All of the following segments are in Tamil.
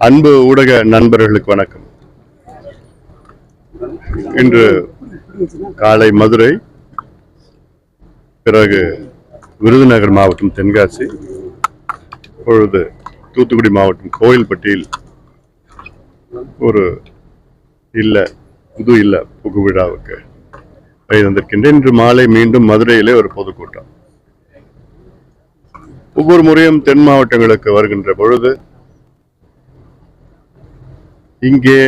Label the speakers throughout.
Speaker 1: அன்பு ஊடக நண்பர்களுக்கு வணக்கம். இன்று காலை மதுரை பிறகு விருதுநகர் மாவட்டம் தென்காசி இப்பொழுது தூத்துக்குடி மாவட்டம் கோயில்பட்டியில் ஒரு இல்ல புது இல்ல புகு விழாவுக்கு வந்திருக்கின்றேன். இன்று மாலை மீண்டும் மதுரையிலே ஒரு பொதுக்கூட்டம். ஒவ்வொரு முறையும் தென் மாவட்டங்களுக்கு வருகின்ற பொழுது இங்கே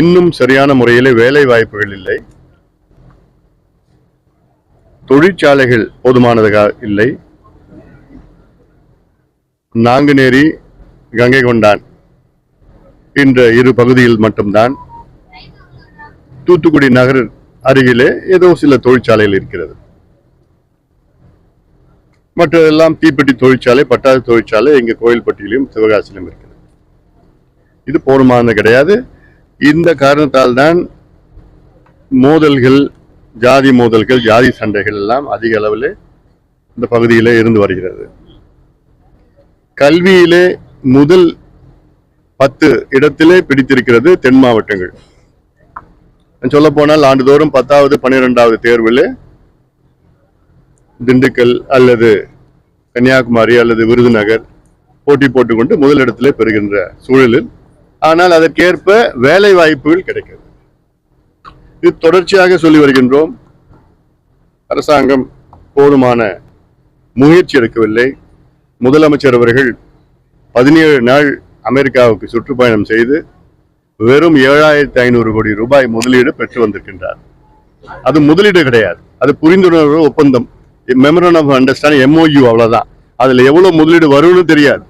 Speaker 1: இன்னும் சரியான முறையில் வேலை வாய்ப்புகள் இல்லை. தொழிற்சாலைகள் போதுமானதாக இல்லை. நாங்குநேரி கங்கை கொண்டான் என்ற இரு பகுதியில் மட்டும்தான் தூத்துக்குடி நகர் அருகிலே ஏதோ சில தொழிற்சாலைகள் இருக்கிறது. மற்றதெல்லாம் தீப்பெட்டி தொழிற்சாலை பட்டாசு தொழிற்சாலை எங்கள் கோயில்பட்டியிலும் சிவகாசியிலும் இருக்கிறது. இது போதுமானது கிடையாது. இந்த காரணத்தால் தான் மோதல்கள் ஜாதி மோதல்கள் ஜாதி சண்டைகள் எல்லாம் அதிக அளவில் இந்த பகுதியிலே இருந்து வருகிறது. கல்வியிலே முதல் பத்து இடத்திலே பிடித்திருக்கிறது தென் மாவட்டங்கள். சொல்ல போனால் ஆண்டுதோறும் பத்தாவது பன்னிரெண்டாவது தேர்வில் திண்டுக்கல் அல்லது கன்னியாகுமரி அல்லது விருதுநகர் போட்டி போட்டுக்கொண்டு முதலிடத்திலே பெறுகின்ற சூழலில் ஆனால் அதற்கேற்ப வேலை வாய்ப்புகள் கிடைக்கிறது. இது தொடர்ச்சியாக சொல்லி வருகின்றோம். அரசாங்கம் போதுமான முயற்சி எடுக்கவில்லை. முதலமைச்சர் அவர்கள் பதினேழு நாள் அமெரிக்காவுக்கு சுற்றுப்பயணம் செய்து வெறும் ஏழாயிரத்தி ஐநூறு கோடி ரூபாய் முதலீடு பெற்று வந்திருக்கின்றார். அது முதலீடு கிடையாது. அது புரிந்துணர்வு ஒப்பந்தம் மெமரன் ஆஃப் அண்டர்ஸ்டாண்டிங் எம்ஓயு அவ்வளவுதான். அதுல எவ்வளவு முதலீடு வரும்னு தெரியாது.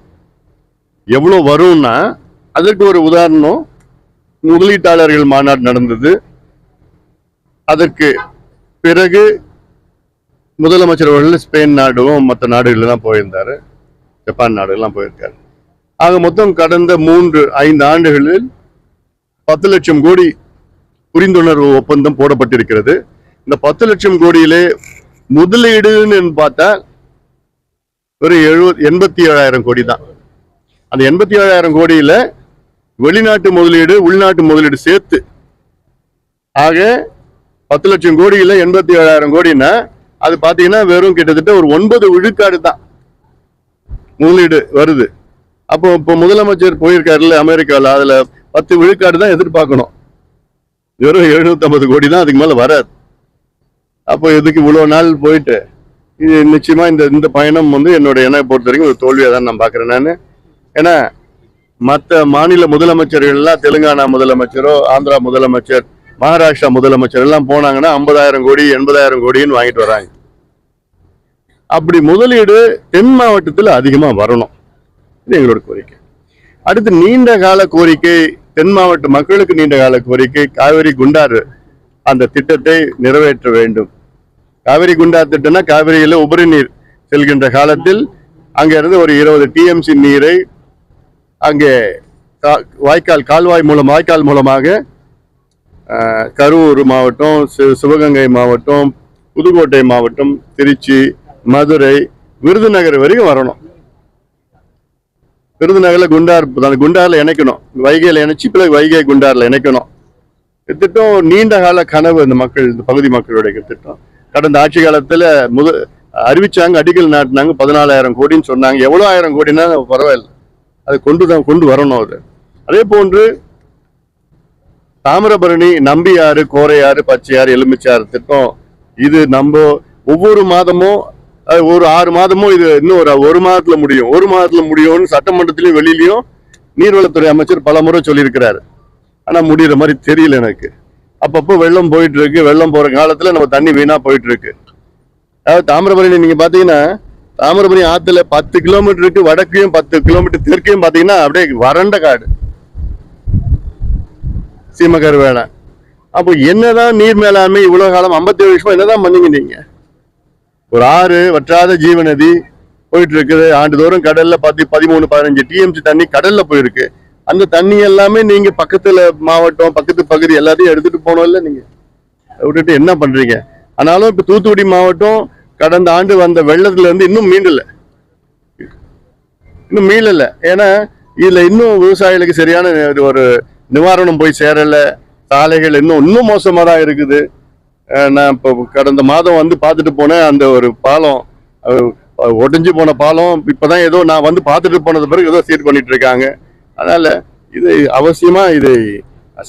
Speaker 1: எவ்வளவு வரும்னா அதற்கு ஒரு உதாரணம். முதலீட்டாளர்கள் மாநாடு நடந்தது. அதற்கு பிறகு முதலமைச்சர் அவர்கள் ஸ்பெயின் நாடும் மற்ற நாடுகள் தான் போயிருந்தாரு. ஜப்பான் நாடுகள்லாம் போயிருக்காரு. ஆக மொத்தம் கடந்த மூன்று ஐந்து ஆண்டுகளில் பத்து லட்சம் கோடி புரிந்துணர்வு ஒப்பந்தம் போடப்பட்டிருக்கிறது. இந்த பத்து லட்சம் கோடியிலே முதலீடுன்னு பார்த்தா ஒரு எழுபது எண்பத்தி ஏழாயிரம் கோடி தான். அந்த எண்பத்தி ஏழாயிரம் கோடியில வெளிநாட்டு முதலீடு உள்நாட்டு முதலீடு சேர்த்து. ஆக பத்து லட்சம் கோடியில் எண்பத்தி ஏழாயிரம் கோடின்னா அது பார்த்தீங்கன்னா வெறும் கிட்டத்தட்ட ஒரு ஒன்பது விழுக்காடு தான் முதலீடு வருது. அப்போ இப்போ முதலமைச்சர் போயிருக்காருல்ல அமெரிக்காவில் அதில் பத்து விழுக்காடு தான் எதிர்பார்க்கணும். வெறும் எழுநூத்தம்பது கோடி தான் அதுக்கு மேலே வராது. அப்போ இதுக்கு இவ்வளோ நாள் போயிட்டு? இது நிச்சயமாக இந்த இந்த பயணம் வந்து என்னோட என்னை பொறுத்த வரைக்கும் ஒரு தோல்வியாக தான் நான் பார்க்குறேன் நான். ஏன்னா மற்ற மாநில முதலமைச்சர்கள் எல்லாம் தெலுங்கானா முதலமைச்சரோ ஆந்திரா முதலமைச்சர் மகாராஷ்டிரா முதலமைச்சர் எல்லாம் போனாங்கன்னா ஐம்பதாயிரம் கோடி எண்பதாயிரம் கோடின்னு வாங்கிட்டு வராங்க அப்படி முதலீடு தென் மாவட்டத்தில் அதிகமா வரணும். இது எங்களோட கோரிக்கை. அடுத்து நீண்ட கால கோரிக்கை தென் மாவட்ட மக்களுக்கு நீண்ட கால கோரிக்கை காவிரி குண்டாறு அந்த திட்டத்தை நிறைவேற்ற வேண்டும். காவிரி குண்டார் திட்டம்னா காவிரியில உபரி நீர் செல்கின்ற காலத்தில் அங்க இருந்து ஒரு இருபது டிஎம்சி நீரை அங்கே கா- வாய்க்கால் கால்வாய் மூலம் வாய்க்கால் மூலமாக கரூர் மாவட்டம் சிவகங்கை மாவட்டம் புதுக்கோட்டை மாவட்டம் திருச்சி மதுரை விருதுநகர் வரைக்கும் வரணும். விருதுநகரில் குண்டார் குண்டாரில் இணைக்கணும். வைகையில் இணைச்சி பிறகு வைகை குண்டாரில் இணைக்கணும். திட்டம் நீண்ட கால கனவு இந்த மக்கள் இந்த பகுதி மக்களுடைய திட்டம். கடந்த ஆட்சி காலத்தில் முத அறிவிச்சாங்க அடிக்கல் நாட்டினாங்க பதினாலாயிரம் கோடின்னு சொன்னாங்க. எவ்வளோ ஆயிரம் கோடினா பரவாயில்ல. அதை கொண்டு தான் கொண்டு வரணும் அது. அதே போன்று தாமிரபரணி நம்பியாறு கோரையாறு பச்சையாறு எலுமிச்சாறு திட்டம் இது நம்ம ஒவ்வொரு மாதமும் ஒரு ஆறு மாதமும் இது இன்னும் ஒரு ஒரு மாதத்துல முடியும். ஒரு மாதத்துல முடியும்னு சட்டமன்றத்திலயும் வெளியிலையும் நீர்வளத்துறை அமைச்சர் பல முறை சொல்லியிருக்கிறாரு. ஆனா முடிகிற மாதிரி தெரியல எனக்கு. அப்பப்போ வெள்ளம் போயிட்டு இருக்கு. வெள்ளம் போற காலத்துல நம்ம தண்ணி வீணா போயிட்டு இருக்கு. அதாவது தாமிரபரணி நீங்க பாத்தீங்கன்னா தாமிரபுரி ஆத்துல பத்து கிலோமீட்டருக்கு வடக்கையும் பத்து கிலோமீட்டர் தெற்கையும் பாத்தீங்கன்னா அப்படியே வறண்ட காடு. சீமகர் வேணாம் அப்போ என்னதான் நீர் மேலாண்மை இவ்வளவு காலம் 57 வருஷமா என்னதான் பண்ணீங்க நீங்க? ஒரு ஆறு வற்றாத ஜீவநதி போயிட்டு இருக்குது ஆண்டுதோறும் கடல்ல பத்து பதிமூணு பதினஞ்சு டிஎம்சி தண்ணி கடல்ல போயிருக்கு. அந்த தண்ணி எல்லாமே நீங்க பக்கத்துல மாவட்டம் பக்கத்து பகுதி எல்லாத்தையும் எடுத்துட்டு போனோம் இல்லை நீங்க? விட்டுட்டு என்ன பண்றீங்க? ஆனாலும் இப்போ தூத்துக்குடி மாவட்டம் கடந்த ஆண்டு வந்த வெள்ளத்துல இருந்து இன்னும் மீண்டல. இன்னும் மீளல. ஏன்னா இதுல இன்னும் விவசாயிகளுக்கு சரியான இது ஒரு நிவாரணம் போய் சேரல. சாலைகள் இன்னும் இன்னும் மோசமா தான் இருக்குது நான் இப்போ கடந்த மாதம் வந்து பார்த்துட்டு போனேன் அந்த ஒரு பாலம் ஒடிஞ்சு போன பாலம் இப்போதான் ஏதோ நான் வந்து பார்த்துட்டு போனது பிறகு ஏதோ சீர் பண்ணிட்டு இருக்காங்க அதனால இது அவசியமா இதை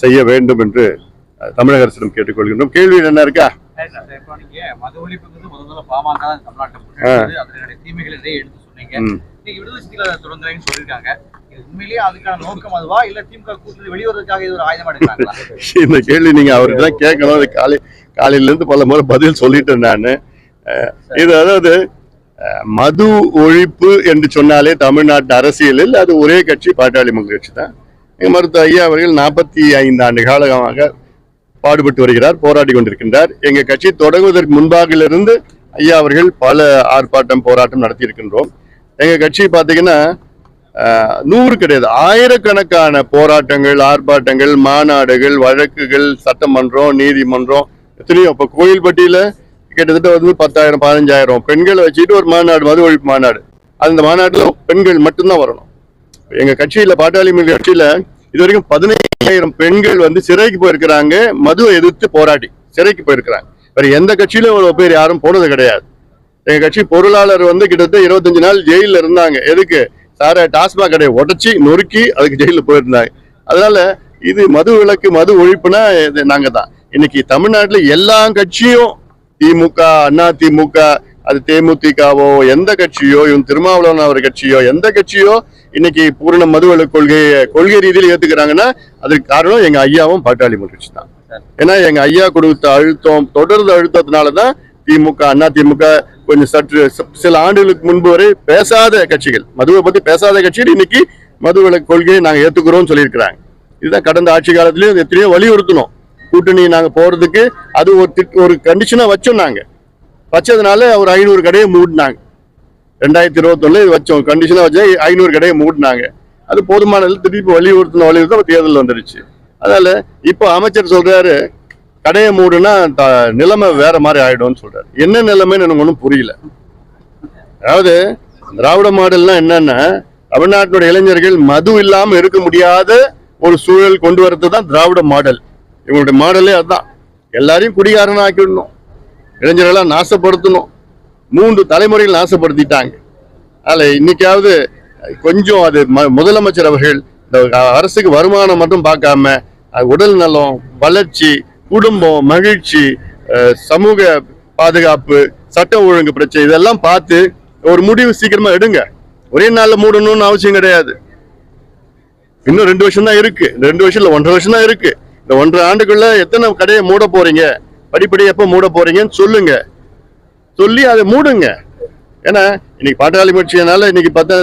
Speaker 1: செய்ய வேண்டும் என்று தமிழக அரசிடம் கேட்டுக்கொள்கின்றோம். கேள்வி என்ன இருக்கா?
Speaker 2: இப்போ நீங்க மது ஒழிப்புங்கிறது முதல் முதல்ல பாமக தான் தமிழ்நாட்டை முன்னெடுத்தது. அதனுடைய தீமைகள் நிறைய எடுத்து சொன்னீங்க.
Speaker 1: ம்.
Speaker 2: இன்னைக்கு விடுதலை சிறுத்தைகள் அதை தொடர்ந்துறேன்னு சொல்லியிருக்காங்க. இது உண்மையிலேயே அதுக்கான நோக்கம் அதுவா? இல்ல திமுக கூட்டணி வெளிவரதுக்காக இது ஒரு ஆயுதமா எடுக்கிறாங்களா?
Speaker 1: இந்த கேள்வி நீங்க அவருக்கு தான் கேட்கணும். அது காலை காலையில இருந்து பல முறை பதில் சொல்லிட்டேன் நான். இது அதாவது மது ஒழிப்பு என்று சொன்னாலே தமிழ்நாட்டு அரசியலில் அது ஒரே கட்சி பாட்டாளி மக்கள் கட்சி தான். மருத்துவ ஐயா அவர்கள் நாற்பத்தி ஐந்து ஆண்டு காலமாக பாடுபட்டு வருகிறார் போராடி கொண்டிருக்கின்றார். எங்கள் கட்சி தொடங்குவதற்கு முன்பாகிலிருந்து ஐயா அவர்கள் பல ஆர்ப்பாட்டம் போராட்டம் நடத்தி இருக்கின்றோம் எங்க கட்சி பார்த்தீங்கன்னா ஆஹ், நூறு கிடையாது ஆயிரக்கணக்கான போராட்டங்கள் ஆர்ப்பாட்டங்கள் மாநாடுகள் வழக்குகள் சட்டமன்றம் நீதிமன்றம் எத்தனையோ. இப்போ கோயில்பட்டியில கிட்டத்தட்ட வந்து பத்தாயிரம் பதினஞ்சாயிரம் பெண்களை வச்சுட்டு ஒரு மாநாடு மது ஒழிப்பு மாநாடு. அந்த மாநாட்டில் பெண்கள் மட்டும்தான் வரணும். எங்க கட்சியில் பாட்டாளி மக்கள் கட்சியில இது வரைக்கும் ஆயிரம் பெண்கள் வந்து சிறைக்கு போயிருக்கிறாங்க மதுவை எதிர்த்து போராடி சிறைக்கு போயிருக்கிறாங்க. வேற எந்த கட்சியிலும் இவ்வளவு பேர் யாரும் போனது கிடையாது. எங்க கட்சி பொருளாளர் வந்து கிட்டத்தட்ட இருபத்தஞ்சு நாள் ஜெயில இருந்தாங்க. எதுக்கு? சார டாஸ்மாக் கடையை உடைச்சி நொறுக்கி அதுக்கு ஜெயில போயிருந்தாங்க. அதனால இது மது விலக்கு மது ஒழிப்புனா இது நாங்க தான் இன்னைக்கு தமிழ்நாட்டுல எல்லா கட்சியும் திமுக அண்ணா திமுக அது தேமுதிகவோ எந்த கட்சியோ இவன் திருமாவளவன் அவர் கட்சியோ எந்த கட்சியோ இன்னைக்கு பூரண மதுவள கொள்கையை கொள்கை ரீதியில் ஏத்துக்கிறாங்கன்னா அதுக்கு காரணம் எங்க ஐயாவும் பாட்டாளி மக்கள் தான். ஏன்னா எங்க ஐயா கொடுத்த அழுத்தம் தொடர்ந்து அழுத்தத்தினாலதான் திமுக அண்ணா திமுக கொஞ்சம் சற்று சில ஆண்டுகளுக்கு முன்பு வரை பேசாத கட்சிகள் மதுவை பத்தி பேசாத கட்சிகள் இன்னைக்கு மதுவிலக்கு கொள்கையை நாங்க ஏத்துக்கிறோம்னு சொல்லியிருக்கிறாங்க. இதுதான் கடந்த ஆட்சி காலத்திலயும் எத்தனையோ வலியுறுத்தணும் கூட்டணி நாங்க போறதுக்கு அது ஒரு ஒரு கண்டிஷனா வச்சோம் நாங்க. வச்சதுனால ஒரு ஐநூறு கடையை மூடினாங்க. ரெண்டாயிரத்தி இருபத்தொன்னு இது வச்சோம். கண்டிஷனாக வச்சு ஐநூறு கடையை மூடினாங்க. அது போதுமானது திருப்பி வலியுறுத்தின வலியுறுத்த தேர்தல் வந்துருச்சு. அதனால இப்போ அமைச்சர் சொல்றாரு கடையை மூடுனா த- நிலைமை வேற மாதிரி ஆயிடும்னு சொல்றாரு. என்ன நிலைமைன்னு எனக்கு ஒன்றும் புரியல. அதாவது திராவிட மாடல்னா என்னன்னா தமிழ்நாட்டினுடைய இளைஞர்கள் மது இல்லாமல் இருக்க முடியாத ஒரு சூழல் கொண்டு வரது தான் திராவிட மாடல். இவங்களுடைய மாடலே அதுதான் எல்லாரையும் குடிகாரனாக்கிடணும். இளைஞர்களாக நாசப்படுத்தணும். மூன்று தலைமுறைகள் நாசப்படுத்திட்டாங்க. அதில் இன்னைக்காவது கொஞ்சம் அது ம- முதலமைச்சர் அவர்கள் இந்த அரசுக்கு வருமானம் மட்டும் பார்க்காம உடல் நலம் வளர்ச்சி குடும்பம் மகிழ்ச்சி சமூக பாதுகாப்பு சட்ட ஒழுங்கு பிரச்சனை இதெல்லாம் பார்த்து ஒரு முடிவு சீக்கிரமா எடுங்க. ஒரே நாளில் மூடணும்னு அவசியம் கிடையாது. இன்னும் ரெண்டு வருஷம் தான் இருக்கு. இந்த ரெண்டு வருஷம் இல்லை ஒன்றரை வருஷம் தான் இருக்கு. இந்த ஒன்றரை ஆண்டுக்குள்ள எத்தனை கடையை மூட போறீங்க? படிப்படி எப்போ மூட போறீங்கன்னு சொல்லுங்க. சொல்லி அதை மூடுங்க. ஏன்னா இன்னைக்கு பாட்டாளி கட்சியினால இன்னைக்கு பார்த்தா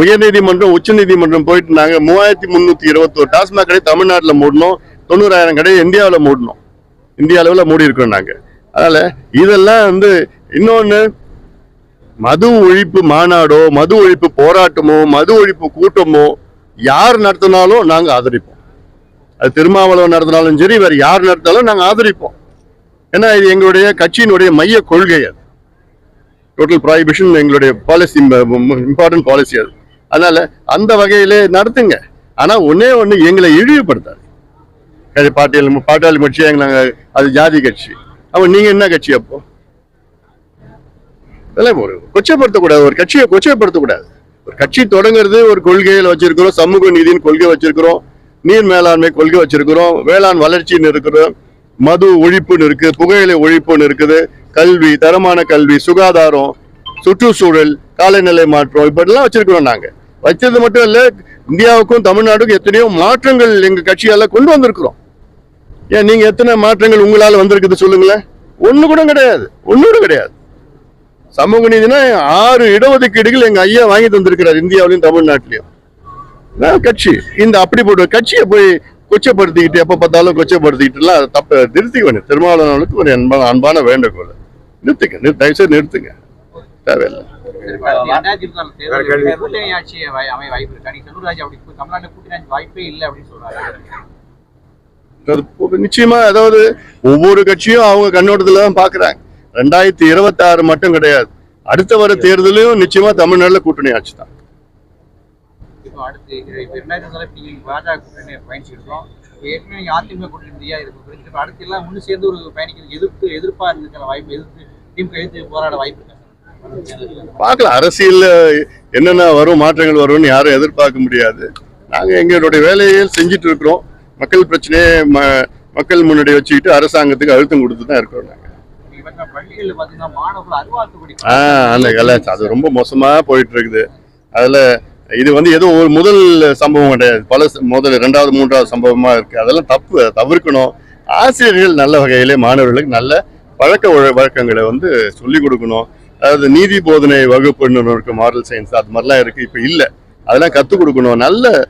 Speaker 1: உயர்நீதிமன்றம் உச்ச நீதிமன்றம் போயிட்டு நாங்க மூவாயிரத்தி முன்னூத்தி இருபத்தோரு டாஸ்மாக் கடை தமிழ்நாட்டில் மூடணும் தொண்ணூறாயிரம் கடை இந்தியாவில் மூடணும். இந்திய அளவில் மூடி இருக்கோம் நாங்க. அதனால இதெல்லாம் வந்து இன்னொன்னு மது ஒழிப்பு மாநாடோ மது ஒழிப்பு போராட்டமோ மது ஒழிப்பு கூட்டமோ யார் நடத்தினாலும் நாங்கள் ஆதரிப்போம். அது திருமாவளவன் நடத்தினாலும் சரி வேற யார் நடத்தினாலும் நாங்கள் ஆதரிப்போம். ஏன்னா இது எங்களுடைய கட்சியினுடைய மைய கொள்கை அது. டோட்டல் ப்ராஹிபிஷன் எங்களுடைய பாலிசி இம்பார்ட்டன்ட் பாலிசி அது. அதனால அந்த வகையிலே நடத்துங்க. ஆனா ஒண்ணே ஒண்ணு எங்களை இழிவுபடுத்தாது. அது பாட்டியல் பாட்டாளி கட்சி எங்களை அது ஜாதி கட்சி. அப்போ நீங்க என்ன கட்சி அப்போ? இதெல்லாம் ஒரு கொச்சைப்படுத்தக்கூடாது. ஒரு கட்சியை கொச்சைப்படுத்தக்கூடாது. ஒரு கட்சி தொடங்குறது ஒரு கொள்கையில் வச்சிருக்கிறோம். சமூக நீதியின் கொள்கை வச்சிருக்கிறோம். நீர் மேலாண்மை கொள்கை வச்சிருக்கிறோம். வேளாண் வளர்ச்சின்னு இருக்கிறோம். மது ஒழிப்புன்னு இருக்குது புகையிலை ஒழிப்புன்னு இருக்குது கல்வி தரமான கல்வி சுகாதாரம் சுற்றுச்சூழல் காலநிலை மாற்றம் இப்படிலாம் வச்சிருக்கிறோம் நாங்கள் வச்சது மட்டும் இல்லை இந்தியாவுக்கும் தமிழ்நாட்டுக்கும் எத்தனையோ மாற்றங்கள் எங்க கட்சியால கொண்டு வந்திருக்கிறோம். ஏன் நீங்க எத்தனை மாற்றங்கள் உங்களால் வந்திருக்குது சொல்லுங்களேன். ஒண்ணு கூட கிடையாது ஒண்ணு கூட கிடையாது. சமூக நீதினா ஆறு இடஒதுக்கீடுகள் எங்க ஐயா வாங்கி தந்திருக்கிறார் இந்தியாவிலையும் தமிழ்நாட்டிலையும். கட்சி. இந்த அப்படி போட்டு கட்சியை போய் கொச்சப்படுத்திக்கிட்டு எப்ப பார்த்தாலும் கொச்சப்படுத்திக்கிட்டுலாம் அது தப்ப நிறுத்திக்க வேணும் திருமாவளவனுக்கு ஒரு அன்பான அன்பான வேண்டுகோள். நிறுத்துங்க நிறு- தயவுசெய்து நிறுத்துங்க. தேவையில்லை. நிச்சயமா அதாவது ஒவ்வொரு கட்சியும் அவங்க கண்ணோட்டத்துல தான் பாக்குறாங்க. ரெண்டாயிரத்தி இருபத்தி ஆறு மட்டும் கிடையாது. அடுத்த வர தேர்தலையும் நிச்சயமா தமிழ்நாட்டுல கூட்டணி ஆட்சி தான்
Speaker 2: இப்போ அடுத்து. இப்போ ரெண்டாயிரத்தி நீங்க பாஜக கூட்டணி பயணிச்சிருக்கோம். இப்போ ஏற்கனவே நீங்க அதிமுக கூட்டணி இந்தியா இருக்கு. புரிஞ்சு இப்போ அடுத்து எல்லாம் ஒன்று சேர்ந்து ஒரு பயணிக்கிறது எதிர்ப்பா இருந்துக்கிற வாய்ப்பு எதிர்த்து திமுக எதிர்த்து போராட வாய்ப்பு
Speaker 1: பார்க்கலாம் அரசியல்ல என்னென்ன வரும் மாற்றங்கள் வரும்னு யாரும் எதிர்பார்க்க முடியாது. நாங்க எங்களுடைய வேலையை செஞ்சுட்டு இருக்கிறோம். மக்கள் பிரச்சனையை ம- மக்கள் முன்னாடி வச்சுக்கிட்டு அரசாங்கத்துக்கு அழுத்தம் கொடுத்து தான் இருக்கிறோம் நாங்க.
Speaker 2: நீங்க பார்த்தீங்கன்னா பள்ளிகளில் பார்த்தீங்கன்னா மாணவர்கள் அறிவாக்கு படி
Speaker 1: ஆஹ் அந்த கலை அது ரொம்ப மோசமா போயிட்டு இருக்குது. அதுல இது வந்து ஏதோ ஒரு முதல் சம்பவம் கிடையாது. பல முதல் ரெண்டாவது மூன்றாவது சம்பவமா இருக்கு. அதெல்லாம் தப்பு தவிர்க்கணும். ஆசிரியர்கள் நல்ல வகையிலே மாணவர்களுக்கு நல்ல பழக்க வழ- வழக்கங்களை வந்து சொல்லிக் கொடுக்கணும். அதாவது நீதி போதனை வகுப்புன்னு ஒண்ணு இருக்கு மாரல் சயின்ஸ் அது மாதிரிலாம் இருக்கு இப்போ இல்லை. அதெல்லாம் கற்றுக் கொடுக்கணும். நல்ல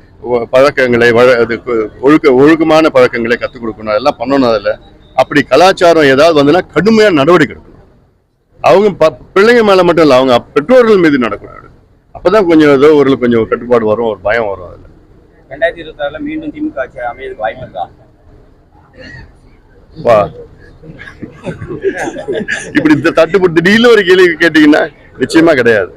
Speaker 1: பழக்கங்களை வழ- அது ஒழுக்க ஒழுக்கமான பழக்கங்களை கற்றுக் கொடுக்கணும். அதெல்லாம் பண்ணணும் அதில். அப்படி கலாச்சாரம் ஏதாவது வந்துன்னா கடுமையான நடவடிக்கை எடுக்கணும். அவங்க ப- பிள்ளைங்க மேல மட்டும் இல்ல அவங்க பெற்றோர்கள் மீது நடக்கணும் அப்பதான் கொஞ்சம் ஏதோ ஒரு கொஞ்சம் கட்டுப்பாடு வரும் ஒரு பயம் வரும் அதுல.
Speaker 3: ரெண்டாயிரத்தி இருபத்தி ஆறுல மீண்டும் திமுக ஆட்சி அமையதுக்கு வாய்ப்பு இருக்கா?
Speaker 1: வா. இப்படி இந்த தட்டுப்பட்டு திடீர்னு ஒரு கேள்வி கேட்டீங்கன்னா நிச்சயமா கிடையாது.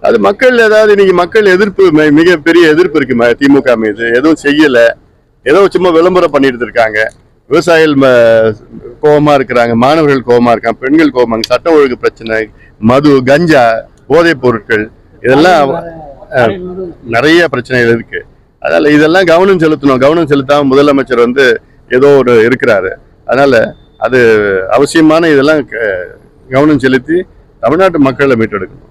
Speaker 1: அது மக்கள் ஏதாவது இன்னைக்கு மக்கள் எதிர்ப்பு மி- மிகப்பெரிய எதிர்ப்பு இருக்கு திமுக மீது. எதுவும் செய்யல. ஏதோ சும்மா விளம்பரம் பண்ணிட்டு இருக்காங்க. விவசாயிகள் ம- கோவமா இருக்கிறாங்க. மாணவர்கள் கோவமா இருக்காங்க. பெண்கள் இருக்காங்க, சட்ட ஒழுங்கு பிரச்சனை மது கஞ்சா போதைப் பொருட்கள் இதெல்லாம் நிறைய பிரச்சனைகள் இருக்கு. அதனால இதெல்லாம் கவனம் செலுத்தணும். கவனம் செலுத்தாம முதலமைச்சர் வந்து ஏதோ ஒரு இருக்கிறாரு. அதனால அது அவசியமான இதெல்லாம் கவனம் செலுத்தி தமிழ்நாட்டு மக்களை மீட்டெடுக்கணும்.